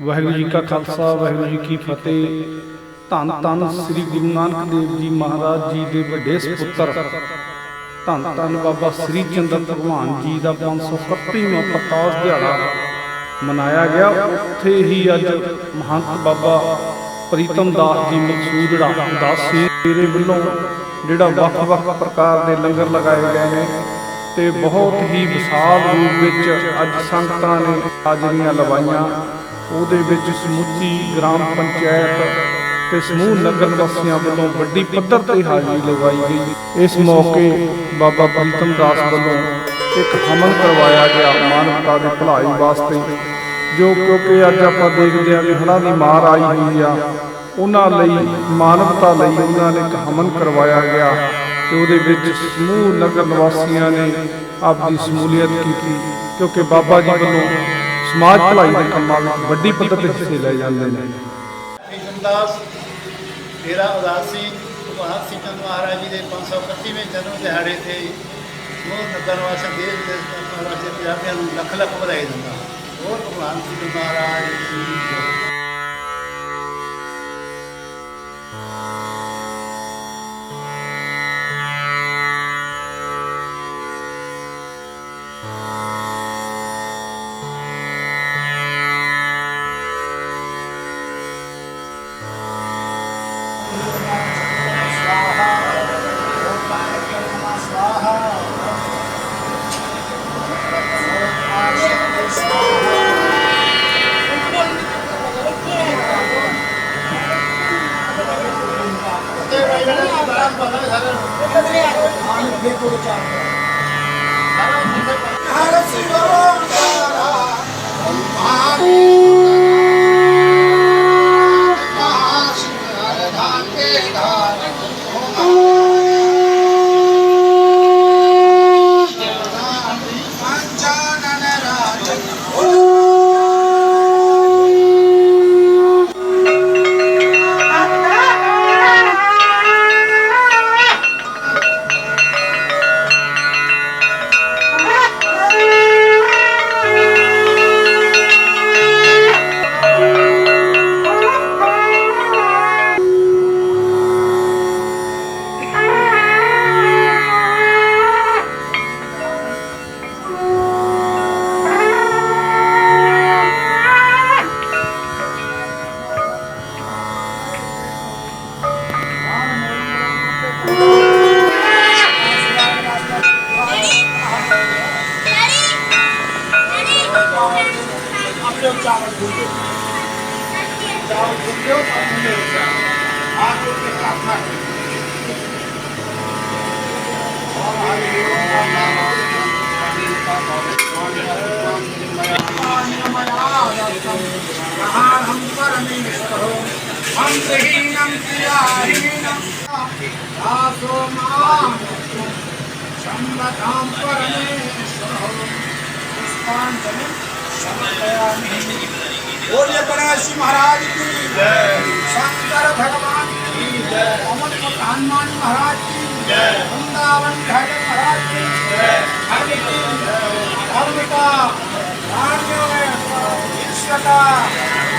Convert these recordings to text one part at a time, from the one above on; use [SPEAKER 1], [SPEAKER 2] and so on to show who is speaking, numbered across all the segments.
[SPEAKER 1] ਵਾਹਿਗੁਰੂ ਜੀ ਕਾ ਖਾਲਸਾ, ਵਾਹਿਗੁਰੂ ਜੀ ਕੀ ਫਤਿਹ। ਧੰਨ ਧੰਨ ਸ੍ਰੀ ਗੁਰੂ ਨਾਨਕ ਦੇਵ ਜੀ ਮਹਾਰਾਜ ਜੀ ਦੇ ਵੱਡੇ ਸੁਪੁੱਤਰ। ਧੰਨ ਧੰਨ ਬਾਬਾ ਸ੍ਰੀ ਚੰਦਰ ਭਗਵਾਨ ਜੀ ਦਾ 531ਵਾਂ ਪ੍ਰਕਾਸ਼ ਦਿਹਾੜਾ ਮਨਾਇਆ ਗਿਆ। ਉੱਥੇ ਹੀ ਅੱਜ ਮਹੰਤ ਬਾਬਾ ਪ੍ਰੀਤਮ ਦਾਸ ਜੀ ਮਕਸੂਦ ਜਿਹੜਾ ਮੇਰੇ ਵੱਲੋਂ ਜਿਹੜਾ ਵੱਖ-ਵੱਖ ਪ੍ਰਕਾਰ ਦੇ ਲੰਗਰ ਲਗਾਏ ਗਏ ਨੇ ਤੇ ਬਹੁਤ ਹੀ ਵਿਸ਼ਾਲ ਰੂਪ ਵਿੱਚ ਅੱਜ ਸੰਗਤਾਂ ਨੇ ਹਾਜ਼ਰੀਆਂ ਲਵਾਈਆਂ। ਉਹਦੇ ਵਿੱਚ ਸਮੁੱਚੀ ਗ੍ਰਾਮ ਪੰਚਾਇਤ ਤੇ ਸਮੂਹ ਨਗਰ ਵਾਸੀਆਂ ਵੱਲੋਂ ਵੱਡੀ ਪੱਧਰ ਤੇ ਹਾਜ਼ਰੀ ਲਗਾਈ ਗਈ। ਇਸ ਮੌਕੇ ਬਾਬਾ ਪ੍ਰੀਤਮ ਦਾਸ ਵੱਲੋਂ ਇੱਕ ਹਮਨ ਕਰਵਾਇਆ ਗਿਆ ਮਾਨਵਤਾ ਦੀ ਭਲਾਈ ਵਾਸਤੇ, ਜੋ ਕਿਉਂਕਿ ਅੱਜ ਆਪਾਂ ਦੇਖਦੇ ਹਾਂ ਵੀ ਹੜ੍ਹਾਂ ਦੀ ਮਾਰ ਆਈ ਹੋਈ ਆ, ਉਹਨਾਂ ਲਈ, ਮਾਨਵਤਾ ਲਈ ਉਹਨਾਂ ਨੇ ਇੱਕ ਹਮਨ ਕਰਵਾਇਆ ਗਿਆ ਤੇ ਉਹਦੇ ਵਿੱਚ ਸਮੂਹ ਨਗਰ ਨਿਵਾਸੀਆਂ ਨੇ ਆਪਣੀ ਸਮੂਲੀਅਤ ਕੀਤੀ, ਕਿਉਂਕਿ ਬਾਬਾ ਜੀ ਵੱਲੋਂ ਸਮਾਜ ਭਲਾਈ ਦੇ ਕੰਮਾਂ ਵਿੱਚ ਵੱਡੀ ਪੱਧਰ ਤੇ ਹਿੱਸੇ ਲਏ ਜਾਂਦੇ ਨੇ।
[SPEAKER 2] ਕ੍ਰਿਸ਼ਨਦਾਸ ਤੇਰਾ ਉਦਾਸੀ, ਭਗਵਾਨ ਸਿੰਘ ਮਹਾਰਾਜ ਜੀ ਦੇ 525ਵੇਂ ਜਨਮ ਦਿਹਾੜੇ ਤੇ ਉਹ ਨਗਰ ਵਾਸੀ ਦੇਸ਼ ਦੇ ਵਾਸੀ ਪੰਜਾਬੀਆਂ ਨੂੰ ਲੱਖ ਲੱਖ ਵਧਾਈ ਦਿੰਦਾ। ਹੋਰ ਭਗਵਾਨ ਸਿੰਘ ਮਹਾਰਾਜ ਜੀ। स्वाहा स्वाहा हर शिव हर ਦੀ ਜੈ। ਤੇ ਭਾਈ ਬੜਾ ਬੜਾ ਬੜਾ ਸਾਰਾ
[SPEAKER 3] बोलिए गणेश महाराज की जय शंकर भगवान की जय अमन हनुमान महाराज की जय वृंदावन ठाकुर महाराज की जय हरि की धर्म का कार्य ईश्वर का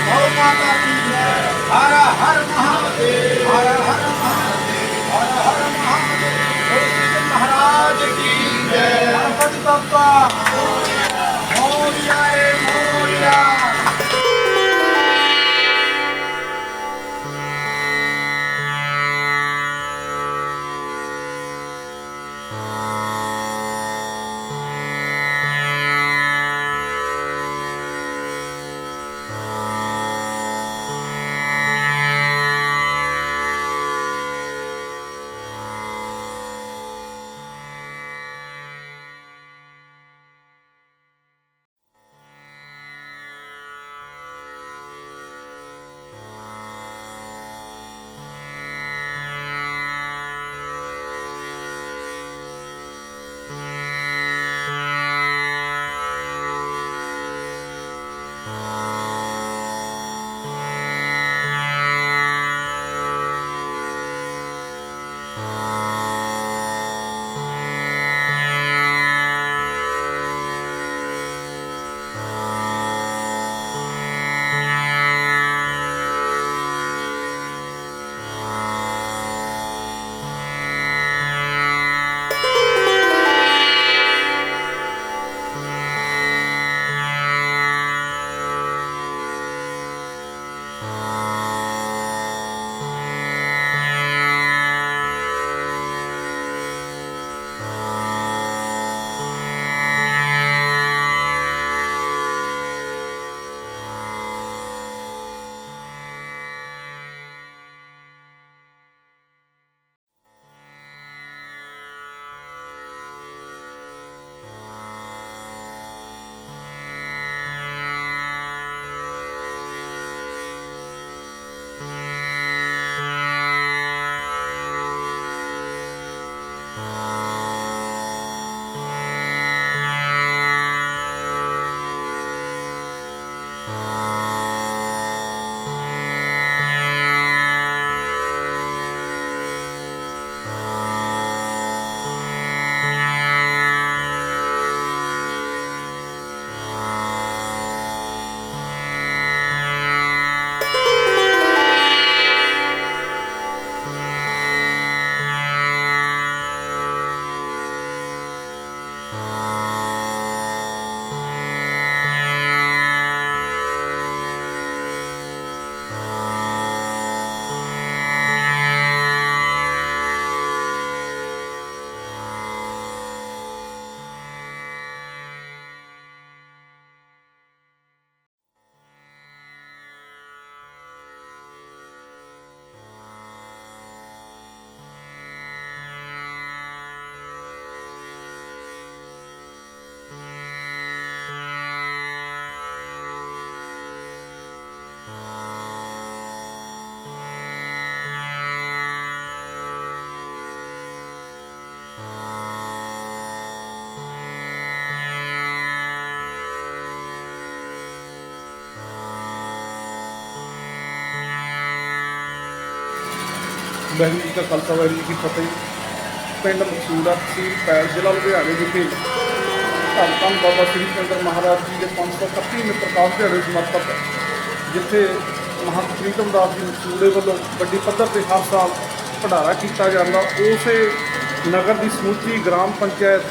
[SPEAKER 3] गौ माता की जय हर हर महादेव हर हर महादेव हर हर महादेव बोल कृष्ण महाराज की जय गणपति बप्पा Música
[SPEAKER 1] ਵਾਹਿਗੁਰੂ ਜੀ ਕਾ ਖਾਲਸਾ ਵਾਹਿਗੁਰੂ ਜੀ ਕੀ ਫਤਿਹ। ਪਿੰਡ ਮਕਸੂਦਾ ਤਹਿਸੀਲ ਪੈਲ ਜ਼ਿਲ੍ਹਾ ਲੁਧਿਆਣੇ ਵਿਖੇ ਧੰਨ ਧੰਨ ਬਾਬਾ ਸ੍ਰੀ ਚੰਦਰ ਮਹਾਰਾਜ ਜੀ ਦੇ 531ਵੇਂ ਪ੍ਰਕਾਸ਼ ਦਿਹਾੜੇ ਸਮਰਪਿਤ, ਜਿੱਥੇ ਮਹੰਤ ਪ੍ਰੀਤਮ ਦਾਸ ਜੀ ਮਕਸੂੜੇ ਵੱਲੋਂ ਵੱਡੀ ਪੱਧਰ ਤੇ ਹਰ ਸਾਲ ਭੰਡਾਰਾ ਕੀਤਾ ਜਾਂਦਾ। ਉਸੇ ਨਗਰ ਦੀ ਸਮੁੱਚੀ ਗ੍ਰਾਮ ਪੰਚਾਇਤ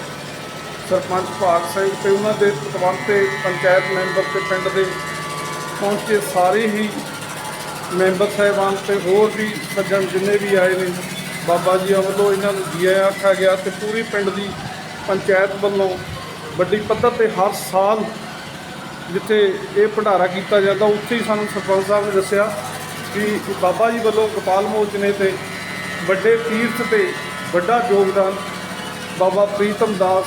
[SPEAKER 1] ਸਰਪੰਚ ਭਾਗ ਸਿੰਘ ਤੇ ਉਹਨਾਂ ਦੇ ਪਤਵੰਤ ਤੇ ਪੰਚਾਇਤ ਮੈਂਬਰ ਤੇ ਪਿੰਡ ਦੇ ਪਹੁੰਚੇ ਸਾਰੇ ਹੀ ਮੈਂਬਰ ਸਾਹਿਬਾਨ ਤੇ ਹੋਰ ਵੀ ਸੱਜਣ ਜਿੰਨੇ ਵੀ ਆਏ ਨੇ, ਬਾਬਾ ਜੀ ਵੱਲੋਂ ਇਹਨਾਂ ਨੂੰ ਜੀਆ ਆਖਿਆ ਗਿਆ ਤੇ ਪੂਰੀ ਪਿੰਡ ਦੀ ਪੰਚਾਇਤ ਵੱਲੋਂ ਵੱਡੀ ਪੱਧਰ ਤੇ ਹਰ ਸਾਲ ਜਿੱਥੇ ਇਹ ਭੰਡਾਰਾ ਕੀਤਾ ਜਾਂਦਾ, ਉੱਥੇ ਹੀ ਸਾਨੂੰ ਸਰਪੰਚ ਸਾਹਿਬ ਨੇ ਦੱਸਿਆ ਕਿ ਬਾਬਾ ਜੀ ਵੱਲੋਂ ਗੋਪਾਲ ਮੋਚਨੇ ਤੇ ਵੱਡੇ ਤੀਰਥ ਤੇ ਵੱਡਾ ਯੋਗਦਾਨ ਬਾਬਾ ਪ੍ਰੀਤਮ ਦਾਸ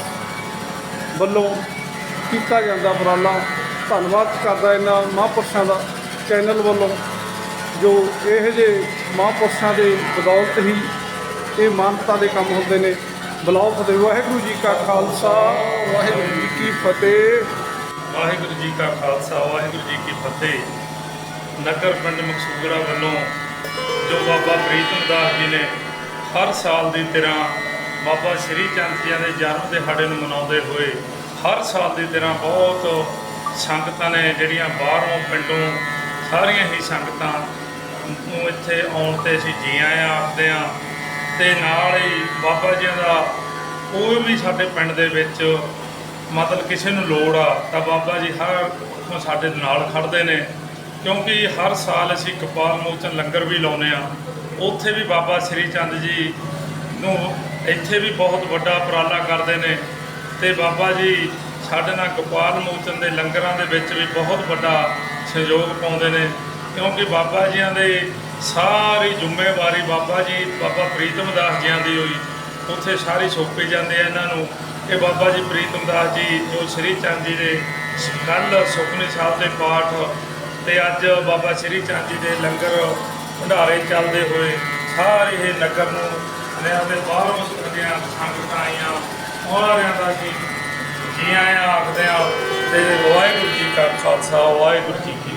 [SPEAKER 1] ਵੱਲੋਂ ਕੀਤਾ ਜਾਂਦਾ। ਉਪਰਾਲਾ ਧੰਨਵਾਦ ਕਰਦਾ ਇਹਨਾਂ ਮਹਾਂਪੁਰਸ਼ਾਂ ਦਾ ਚੈਨਲ ਵੱਲੋਂ। ਜੋ ਇਹੋ ਜਿਹੇ ਮਹਾਂਪੁਰਸ਼ਾਂ ਦੇ ਬਦੌਲਤ ਹੀ ਇਹ ਮਾਨਤਾ ਦੇ ਕੰਮ ਹੁੰਦੇ ਨੇ। ਬਲਾਉ ਫਤਿਹ, ਵਾਹਿਗੁਰੂ ਜੀ ਕਾ ਖਾਲਸਾ, ਵਾਹਿਗੁਰੂ ਜੀ ਕੀ ਫਤਿਹ।
[SPEAKER 4] ਵਾਹਿਗੁਰੂ ਜੀ ਕਾ ਖਾਲਸਾ, ਵਾਹਿਗੁਰੂ ਜੀ ਕੀ ਫਤਿਹ। ਨਗਰ ਪਿੰਡ ਮਕਸੂਦਰਾ ਵੱਲੋਂ ਜੋ ਬਾਬਾ ਪ੍ਰੀਤਮ ਦਾਸ ਜੀ ਨੇ ਹਰ ਸਾਲ ਦੀ ਤਰ੍ਹਾਂ ਬਾਬਾ ਸ਼੍ਰੀ ਚੰਦ ਜੀ ਦੇ ਜਨਮ ਦਿਹਾੜੇ ਨੂੰ ਮਨਾਉਂਦੇ ਹੋਏ ਹਰ ਸਾਲ ਦੀ ਤਰ੍ਹਾਂ ਬਹੁਤ ਸੰਗਤਾਂ ਨੇ ਜਿਹੜੀਆਂ ਬਾਹਰੋਂ ਪਿੰਡੋਂ ਸਾਰੀਆਂ ਹੀ ਸੰਗਤਾਂ ਨੂੰ ਇੱਥੇ ਆਉਣ ਤੇ ਅਸੀਂ ਜੀ ਆਇਆਂ ਆਖਦੇ ਹਾਂ। ਤੇ ਨਾਲ ਹੀ ਬਾਬਾ ਜੀ ਦਾ ਕੋਈ ਵੀ ਸਾਡੇ ਪਿੰਡ ਦੇ ਵਿੱਚ ਮਤਲਬ ਕਿਸੇ ਨੂੰ ਲੋੜ ਆ, ਤਾਂ ਬਾਬਾ ਜੀ ਹਰ ਸਾਡੇ ਨਾਲ ਖੜਦੇ ਨੇ। ਕਿਉਂਕਿ ਹਰ ਸਾਲ ਅਸੀਂ ਕਪਾਲ ਮੋਚਨ ਲੰਗਰ ਵੀ ਲਾਉਨੇ ਆ ਉੱਥੇ ਵੀ ਬਾਬਾ ਸ੍ਰੀ ਚੰਦ ਜੀ ਨੂੰ ਇੱਥੇ ਵੀ ਬਹੁਤ ਵੱਡਾ ਉਪਰਾਲਾ ਕਰਦੇ ਨੇ। ਤੇ ਬਾਬਾ ਜੀ ਸਾਡੇ ਨਾਲ ਗੋਪਾਲ ਮੋਚਨ ਦੇ ਲੰਗਰਾਂ ਦੇ ਵਿੱਚ ਵੀ ਬਹੁਤ ਵੱਡਾ ਸਹਿਯੋਗ ਪਾਉਂਦੇ ਨੇ, ਕਿਉਂਕਿ ਬਾਬਾ ਜੀਆਂ ਦੇ ਸਾਰੀ ਜ਼ਿੰਮੇਵਾਰੀ ਬਾਬਾ ਜੀ, ਬਾਬਾ ਪ੍ਰੀਤਮ ਦਾਸ ਜੀਆਂ ਦੀ ਹੋਈ। ਉੱਥੇ ਸਾਰੀ ਸੌਂਪੀ ਜਾਂਦੇ ਆ ਇਹਨਾਂ ਨੂੰ। ਇਹ ਬਾਬਾ ਜੀ ਪ੍ਰੀਤਮ ਦਾਸ ਜੀ, ਜੋ ਸ੍ਰੀ ਚੰਦ ਜੀ ਦੇ ਕੱਲ ਸੁਖਨੀ ਸਾਹਿਬ ਦੇ ਪਾਠ ਤੇ ਅੱਜ ਬਾਬਾ ਸ੍ਰੀ ਚੰਦ ਜੀ ਦੇ ਲੰਗਰ ਭੰਡਾਰੇ ਚੱਲਦੇ ਹੋਏ ਸਾਰੇ ਇਹ ਨਗਰ ਨੂੰ ਨਿਆਂ ਦੇ ਬਾਹਰੋਂ ਸੁਣਦੀਆਂ ਸੰਗਤਾਂ ਆਈਆਂ। ਸਾਰਿਆਂ ਦਾ ਜੀ ਜੀ ਆਇਆਂ ਆਖਦੇ ਆ ਤੇ ਵਾਹਿਗੁਰੂ ਜੀ ਕਾ ਖਾਲਸਾ ਵਾਹਿਗੁਰੂ ਜੀ ਕੀ